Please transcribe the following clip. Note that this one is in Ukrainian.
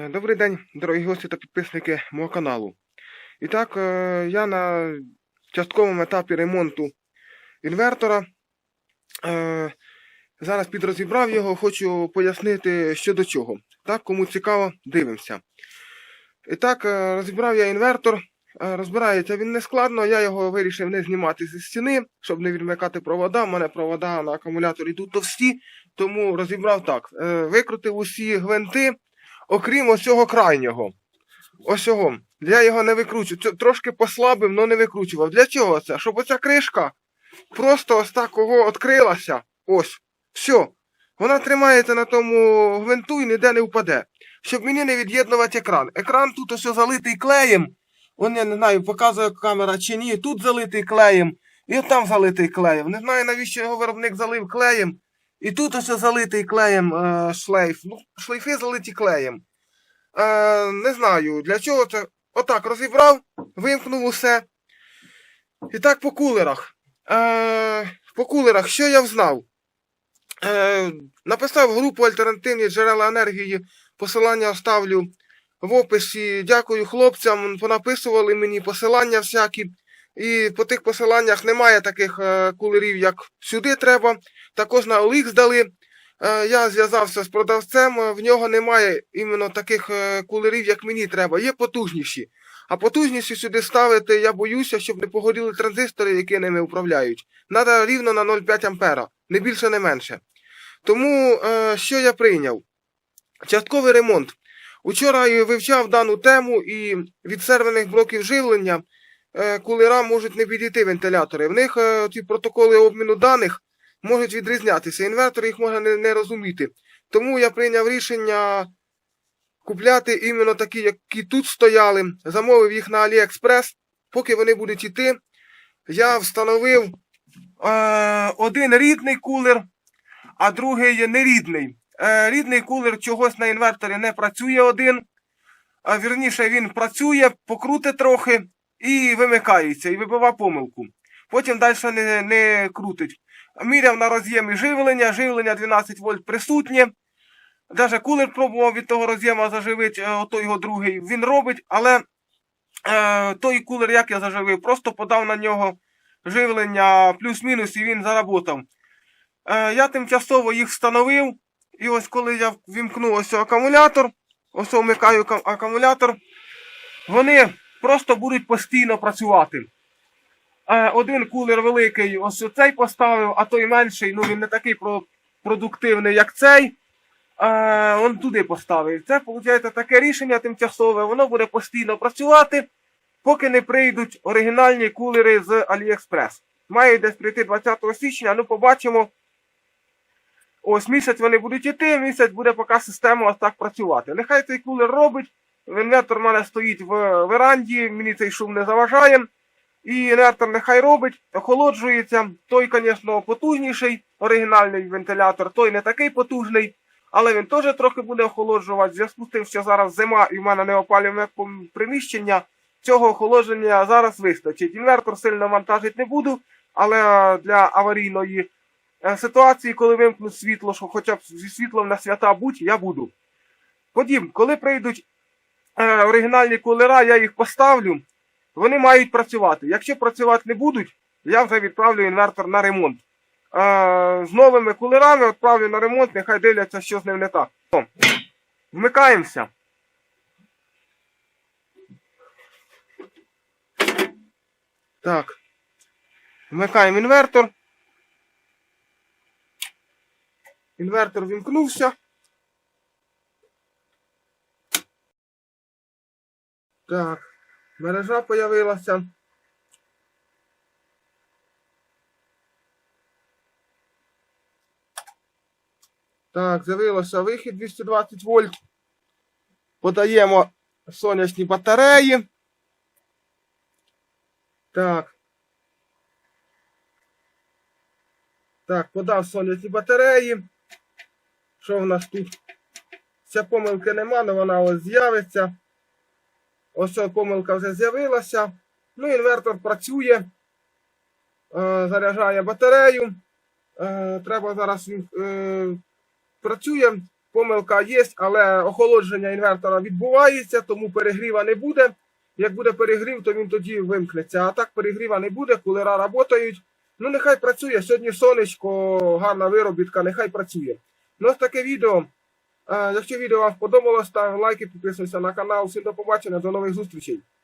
Добрий день, дорогі гості та підписники мого каналу. І так, е, я на частковому етапі ремонту інвертора. Е, Зараз підрозібрав його, хочу пояснити, що до чого. Так, кому цікаво, дивимося. І так, е, розібрав я інвертор. Е, Розбирається він не складно, я його вирішив не знімати зі стіни, щоб не відмикати провода. У мене провода на акумуляторі тут товсті, тому розібрав так. Е, Викрутив усі гвинти, окрім ось цього крайнього. Ось цього. Я його не викручу. Трошки послабив, але не викручував. Для чого це? Щоб оця кришка просто ось так кого відкрилася. Ось. Все. Вона тримається на тому гвинту і ніде не впаде. Щоб мені не від'єднувати екран. Екран тут ось залитий клеєм. Он я не знаю, показує камера чи ні. Тут залитий клеєм. І от там залитий клеєм. Не знаю, навіщо його виробник залив клеєм. І тут ось залитий клеєм е, шлейф. Ну, шлейфи залиті клеєм. Е, не знаю, для чого це. Отак розібрав, вимкнув усе. І так по кулерах. Е, по кулерах, що я взнав? Е, написав групу альтернативні джерела енергії. Посилання оставлю в описі. Дякую хлопцям. Понаписували мені посилання всякі. І по тих посиланнях немає таких е, кулерів, як сюди треба. Також на OLX дали. Е, я зв'язався з продавцем, е, в нього немає іменно таких кулерів, як мені треба. Є потужніші. А потужніші сюди ставити, я боюся, щоб не погоріли транзистори, які ними управляють. Надо рівно на 0,5 ампера, не більше, не менше. Тому що я прийняв? Частковий ремонт. Учора я вивчав дану тему і від серверних блоків живлення е, кулера можуть не підійти вентилятори. В них е, ті протоколи обміну даних можуть відрізнятися. Інвертор їх може не, не розуміти. Тому я прийняв рішення купляти іменно такі, які тут стояли. Замовив їх на AliExpress. Поки вони будуть йти, я встановив е, один рідний кулер, а другий нерідний. Е, рідний кулер чогось на інверторі не працює один. А вірніше, він працює, покрутить трохи і вимикається, і вибиває помилку. Потім далі не, не крутить. Міряв на роз'ємі живлення, живлення 12 вольт присутнє. Даже кулер пробував від того роз'єма заживити, е, ото його другий. Він робить, але е, той кулер, як я заживив, просто подав на нього живлення плюс-мінус і він заработав. Е, я тимчасово їх встановив. І ось коли я вімкну ось акумулятор, ось вмикаю акумулятор, вони просто будуть постійно працювати. Е, один кулер великий, ось цей поставив, а той менший, ну він не такий продуктивний, як цей. Е, он туди поставив. Це, виходить, таке рішення тимчасове, воно буде постійно працювати, поки не прийдуть оригінальні кулери з AliExpress. Має десь прийти 20 січня, ну побачимо. Ось місяць вони будуть йти, місяць буде поки система ось так працювати. Нехай цей кулер робить. Інвертор в мене стоїть в веранді, мені цей шум не заважає. І інвертор нехай робить, охолоджується. Той, звісно, потужніший, оригінальний вентилятор, той не такий потужний, але він теж трохи буде охолоджувати. В зв'язку з тим, що зараз зима і в мене не опалюване приміщення, цього охолодження зараз вистачить. Інвертор сильно вантажити не буду, але для аварійної е, ситуації, коли вимкнуть світло, що хоча б зі світлом на свята будь, я буду. Потім, коли прийдуть е, оригінальні кулера, я їх поставлю, вони мають працювати. Якщо працювати не будуть, я вже відправлю інвертор на ремонт. Е, з новими кулерами відправлю на ремонт, нехай дивляться, що з ним не так. Вмикаємося. Так. Вмикаємо інвертор. Інвертор вімкнувся. Так, мережа появилася. Так, з'явився вихід 220 вольт. Подаємо сонячні батареї. Так. Так, подав сонячні батареї. Що в нас тут? Ця помилки нема, але вона ось з'явиться. Ось помилка вже з'явилася. Ну, інвертор працює, е, заряджає батарею. Е, треба зараз він е, працює. помилка є, але охолодження інвертора відбувається, тому перегріва не буде. Як буде перегрів, то він тоді вимкнеться. А так перегріва не буде, кулера працюють. Ну, нехай працює. Сьогодні сонечко, гарна виробітка, нехай працює. Ну, ось таке відео. Е, Якщо відео вам сподобалось, ставимо лайки, підписуйтесь на канал. Всім до побачення, до нових зустрічей.